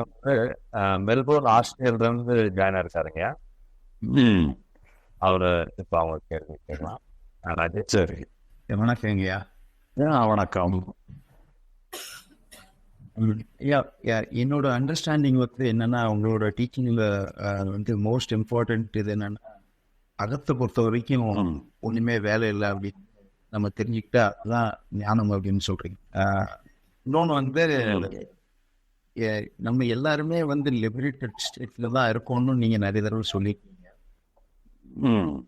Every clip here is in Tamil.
வந்து மெல்போர்ன் ஆஸ்திரேலியில இருந்து ஜாயின் இருக்காருங்க. அவரு இப்ப அவங்க கேள்வி கேட்கலாம். சரி. வணக்கங்கய்யா. வணக்கம். என்னோட அண்டர்ஸ்டாண்டிங் வந்து என்னன்னா உங்களோட டீச்சிங்கில் வந்து மோஸ்ட் இம்பார்ட்டன்ட் இது என்னன்னா அகத்தை பொறுத்த வரைக்கும் ம். ஒன்றுமே வேலை இல்லை அப்படின்னு நம்ம தெரிஞ்சுக்கிட்டா அதுதான் ஞானம் அப்படின்னு சொல்றீங்க. ஆஹ், இன்னொன்று வந்து நம்ம எல்லாருமே வந்து லிபரேட்டட் ஸ்டேட்ல தான் இருக்கோம்னு நீங்க நிறைய தடவை சொல்லியிருக்கீங்க. ம்.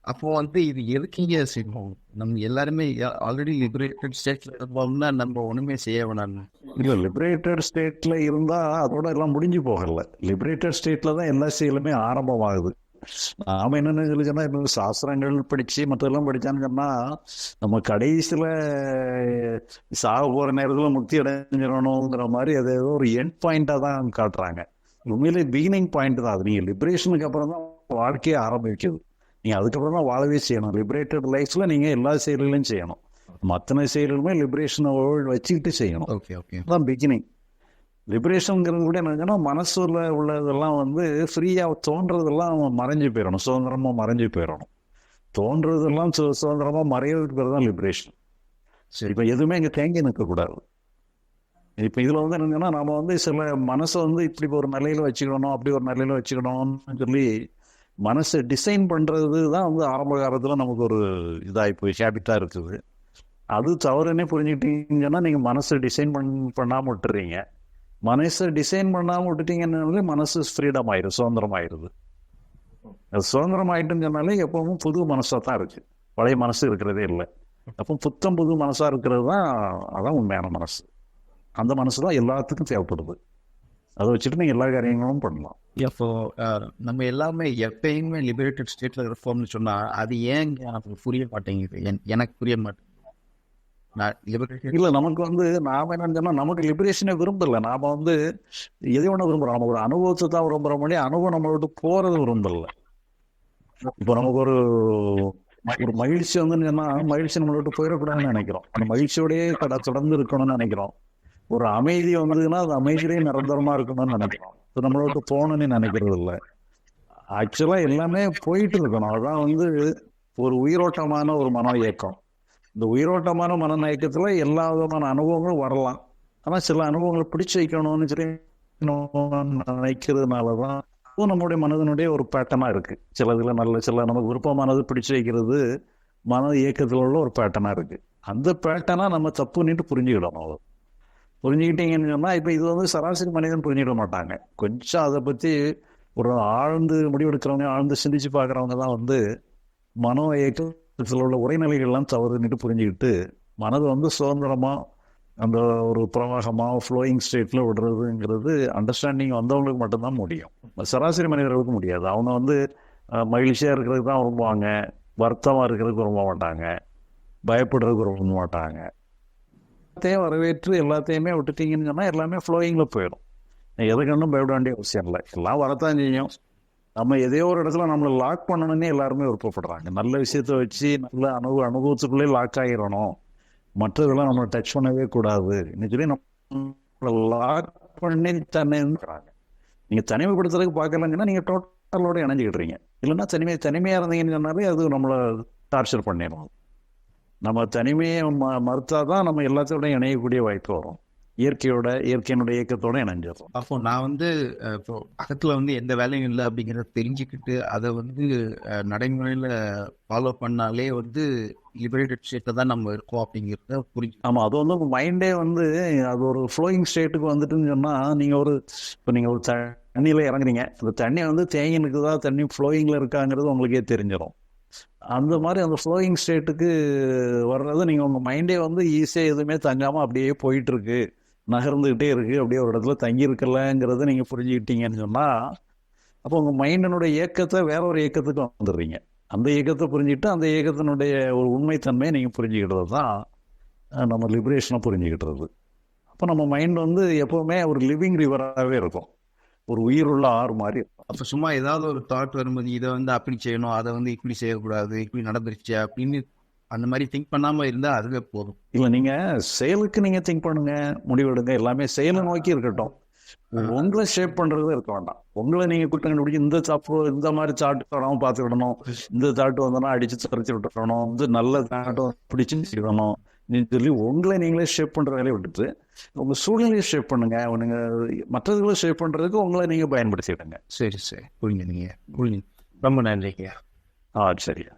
அப்போ வந்து இது எதுக்கீங்க செய்யணும் நம்ம எல்லாருமே ஆல்ரெடி லிபரேட்டட் ஸ்டேட்ல இருப்போம்னா நம்ம ஒண்ணுமே செய்ய வேணாம் இல்லை லிபரேட்டட் ஸ்டேட்ல இருந்தா அதோட எல்லாம் முடிஞ்சு போகல. லிபரேட்டட் ஸ்டேட்ல தான் எல்லா செயலுமே ஆரம்பமாகுது. நாம என்னன்னு சொல்லி சொன்னா இப்போ சாஸ்திரங்கள் படிச்சு மற்றெல்லாம் படிச்சான்னு சொன்னா நம்ம கடைசியில சாக போற நேரத்துல முக்தி அடைஞ்சிடணுங்கிற மாதிரி அது ஏதோ ஒரு எண்ட் பாயிண்டா தான் காட்டுறாங்க. உண்மையிலே பிகினிங் பாயிண்ட் தான். அது நீங்க லிபரேஷனுக்கு அப்புறம் தான் வாழ்க்கையே ஆரம்பிக்குது. நீங்க அதுக்கப்புறம் தான் வாழவே செய்யணும். லிபரேட்டட் லைஃப்ல நீங்க எல்லா செயல்களையும் செய்யணும். மத்தனை செயல்களுமே லிபரேஷனை வச்சுக்கிட்டு செய்யணும். ஓகே ஓகே தான் பிகினிங் லிபரேஷனுங்கிறது கூட என்னன்னா மனசுல உள்ளதெல்லாம் வந்து ஃப்ரீயாக தோன்றதெல்லாம் மறைஞ்சு போயிடணும் சுதந்திரமாக மறைஞ்சு போயிடணும் தோன்றதெல்லாம் சு- சுதந்திரமாக மறையிறது தான் லிபரேஷன் சரி இப்போ எதுவுமே இங்கே தேங்கி நிற்கக்கூடாது. இப்போ இதில் வந்து என்னங்கன்னா நம்ம வந்து சில மனசை வந்து இப்படி ஒரு நிலையில் வச்சுக்கணும் அப்படி ஒரு நிலையில் வச்சுக்கணும்னு சொல்லி மனசை டிசைன் பண்ணுறது தான் வந்து ஆரம்ப காலத்தில் நமக்கு ஒரு இதாகி போய் ஹேபிட்டா இருக்குது. அது தவறுன்னே புரிஞ்சுக்கிட்டீங்கன்னா நீங்கள் மனசை டிசைன் பண் பண்ணாமல் விட்டுறீங்க. மனசை டிசைன் பண்ணாமல் விட்டுட்டீங்கன்னாலே மனசு ஃப்ரீடம் ஆயிடும் சுதந்திரம் ஆயிருது அது சுதந்திரம் ஆயிட்டுன்னு சொன்னாலே எப்பவும் புது மனசாக தான் இருக்கு. பழைய மனசு இருக்கிறதே இல்லை. அப்போ புத்தம் புது மனசாக இருக்கிறது தான் அதான் உண்மையான மனசு. அந்த மனசு தான் எல்லாத்துக்கும் தேவைப்படுது. அதை வச்சுட்டு நீங்கள் எல்லா காரியங்களும் பண்ணலாம். இப்போ uh, நம்ம எல்லாமே எப்பயுமே லிபரேட்டட் ஸ்டேட்டில் இருப்போம்னு சொன்னால் அது ஏன் எனக்கு புரிய மாட்டேங்குது? என்- எனக்கு புரிய மாட்டேங்குது. இல்ல நமக்கு வந்து நாம என்னன்னு சொன்னா நமக்கு லிபரேஷனே விரும்பல. நாம வந்து எதை ஒண்ணு விரும்புறோம்? நம்ம ஒரு அனுபவத்தை தான் விரும்புற மொழி அனுபவம் நம்மளை விட்டு போறது விரும்பல. இப்போ நமக்கு ஒரு ஒரு மகிழ்ச்சி வந்து சொன்னா மகிழ்ச்சி நம்மளை விட்டு போயிடக்கூடாதுன்னு நினைக்கிறோம். அந்த மகிழ்ச்சியோடயே கடை தொடர்ந்து இருக்கணும்னு நினைக்கிறோம். ஒரு அமைதி வந்ததுன்னா அது அமைதியிலேயே நிரந்தரமா இருக்கணும்னு நினைக்கிறோம். இது நம்மளை விட்டு போகணும்னு நினைக்கிறது இல்லை. ஆக்சுவலா எல்லாமே போயிட்டு இருக்கணும். அதான் வந்து ஒரு உயிரோட்டமான ஒரு மன இயக்கம். இந்த உயிரோட்டமான மன எல்லா விதமான அனுபவங்களும் வரலாம். ஆனால் சில அனுபவங்களை பிடிச்சு வைக்கணும்னு சொல்லி நினைக்கிறதுனால தான் அதுவும் நம்முடைய மனதினுடைய ஒரு பேட்டனாக இருக்குது சில இதில் நல்ல சில நமக்கு விருப்பமானது பிடிச்சு வைக்கிறது மன இயக்கத்தில் உள்ள ஒரு பேட்டனாக இருக்குது அந்த பேட்டனாக நம்ம தப்புன்னுட்டு புரிஞ்சுக்கிடணும் அது. புரிஞ்சுக்கிட்டீங்கன்னு சொன்னால் இப்போ இது வந்து சராசரி மனிதன் புரிஞ்சுக்கிட மாட்டாங்க. கொஞ்சம் அதை பற்றி ஒரு ஆழ்ந்து முடிவெடுக்கிறவங்க ஆழ்ந்து சிந்திச்சு பார்க்குறவங்க தான் வந்து மனோ சில உள்ள உரைநிலைகள்லாம் தவறுன்னுட்டு புரிஞ்சுக்கிட்டு மனது வந்து சுதந்திரமாக அந்த ஒரு பிரவாகமாக ஃப்ளோயிங் ஸ்டேட்டில் விடுறதுங்கிறது அண்டர்ஸ்டாண்டிங் வந்தவங்களுக்கு மட்டும்தான் முடியும். சராசரி மனிதர்களுக்கு முடியாது. அவங்க வந்து மகிழ்ச்சியாக இருக்கிறதுக்கு தான் விரும்புவாங்க. வருத்தமாக இருக்கிறதுக்கு விரும்ப மாட்டாங்க. பயப்படுறதுக்கு விரும்ப மாட்டாங்க. எல்லாத்தையும் வரவேற்று எல்லாத்தையுமே விட்டுட்டீங்கன்னு சொன்னால் எல்லாமே ஃப்ளோயிங்கில் போயிடும். எதுக்கு ஒன்றும் பயப்பட வேண்டிய அவசியம் இல்லை. எல்லாம் வரத்தான் செய்யும். நம்ம எதையோ ஒரு இடத்துல நம்மளை லாக் பண்ணணும்னே எல்லாருமே விருப்பப்படுறாங்க. நல்ல விஷயத்த வச்சு நல்ல அனுபவ அனுபவத்துக்குள்ளே லாக் ஆகிடணும் மற்றதெல்லாம் நம்மளை டச் பண்ணவே கூடாது. சொல்லி நம்ம லாக் பண்ணி தன்னை நீங்கள் தனிமைப்படுத்துறதுக்கு பார்க்கலங்கன்னா நீங்கள் டோட்டலோட இணைஞ்சிக்கிட்டுறீங்க இல்லைன்னா தனிமை தனிமையாக இருந்தீங்கன்னு சொன்னாலே அது நம்மளை டார்ச்சர் பண்ணிடும் நம்ம தனிமையை ம மறுத்தாதான் நம்ம எல்லாத்தோட இணையக்கூடிய வாய்ப்பு வரும். இயற்கையோட இயற்கையினுடைய இயக்கத்தோட இணைஞ்சிடும் அப்போ நான் வந்து இப்போ பக்கத்துல வந்து எந்த வேலையும் இல்லை அப்படிங்கிறத தெரிஞ்சுக்கிட்டு அதை வந்து நடைமுறையில ஃபாலோ பண்ணாலே வந்து லிபரேட்டட் ஸ்டேட்ல தான் நம்ம இருக்கோம் அப்படிங்கிறத புரிஞ்சு ஆமா அது வந்து மைண்டே வந்து அது ஒரு ஃப்ளோயிங் ஸ்டேட்டுக்கு வந்துட்டுன்னு சொன்னா நீங்க ஒரு இப்போ நீங்க ஒரு தண்ணியில இறங்குறீங்க. அந்த தண்ணி வந்து தேங்கி நிற்குதா தண்ணி ஃப்ளோயிங்ல இருக்காங்கிறது உங்களுக்கே தெரிஞ்சிடும். அந்த மாதிரி அந்த ஃப்ளோயிங் ஸ்டேட்டுக்கு வர்றது நீங்க உங்க மைண்டே வந்து ஈஸியா எதுவுமே தங்காம அப்படியே போயிட்டு நகர்ந்துக்கிட்டே இருக்குது அப்படியே ஒரு இடத்துல தங்கி நீங்கள் நீங்க புரிஞ்சுக்கிட்டீங்கன்னு சொன்னால் அப்போ உங்கள் மைண்டினுடைய இயக்கத்தை வேற ஒரு இயக்கத்துக்கு வந்துடுறீங்க. அந்த இயக்கத்தை புரிஞ்சுக்கிட்டு அந்த இயக்கத்தினுடைய ஒரு உண்மைத்தன்மையை நீங்கள் புரிஞ்சுக்கிட்டது தான் நம்ம லிபரேஷனை புரிஞ்சுக்கிட்டுறது அப்போ நம்ம மைண்ட் வந்து எப்போவுமே ஒரு லிவிங் ரிவராகவே இருக்கும். ஒரு உயிருள்ள ஆறு மாதிரி அப்போ சும்மா ஏதாவது ஒரு தாட் வரும்போது இதை வந்து அப்படி செய்யணும் அதை வந்து இப்படி செய்யக்கூடாது இப்படி நடந்துருச்சு அப்படின்னு அந்த மாதிரி திங்க் பண்ணாம இருந்தா அதுவே போதும். இல்ல நீங்க செயலுக்கு நீங்க திங்க் பண்ணுங்க முடிவெடுங்க எல்லாமே செயலை நோக்கி இருக்கட்டும். உங்களை ஷேப் பண்றது இருக்க வேண்டாம். உங்களை நீங்க குற்றம் கண்டுபிடிச்சு இந்த சாப்பு இந்த மாதிரி சாட்டு வராம பார்த்துக்கிடணும். இந்த சாட்டு வந்தோம்னா அடிச்சு சரிச்சு விட்டுறணும். வந்து நல்ல சாட்டும் பிடிச்சு செய்யணும். சொல்லி உங்களை நீங்களே ஷேப் பண்ற வேலையை விட்டுட்டு உங்க சூழ்நிலையை ஷேப் பண்ணுங்க. நீங்க மற்றவர்களை ஷேப் பண்றதுக்கு உங்களை நீங்க பயன்படுத்திடுங்க சரி சரி. புரிஞ்சுதுங்க புரிஞ்சு ரொம்ப நன்றிங்க. ஆ சரியா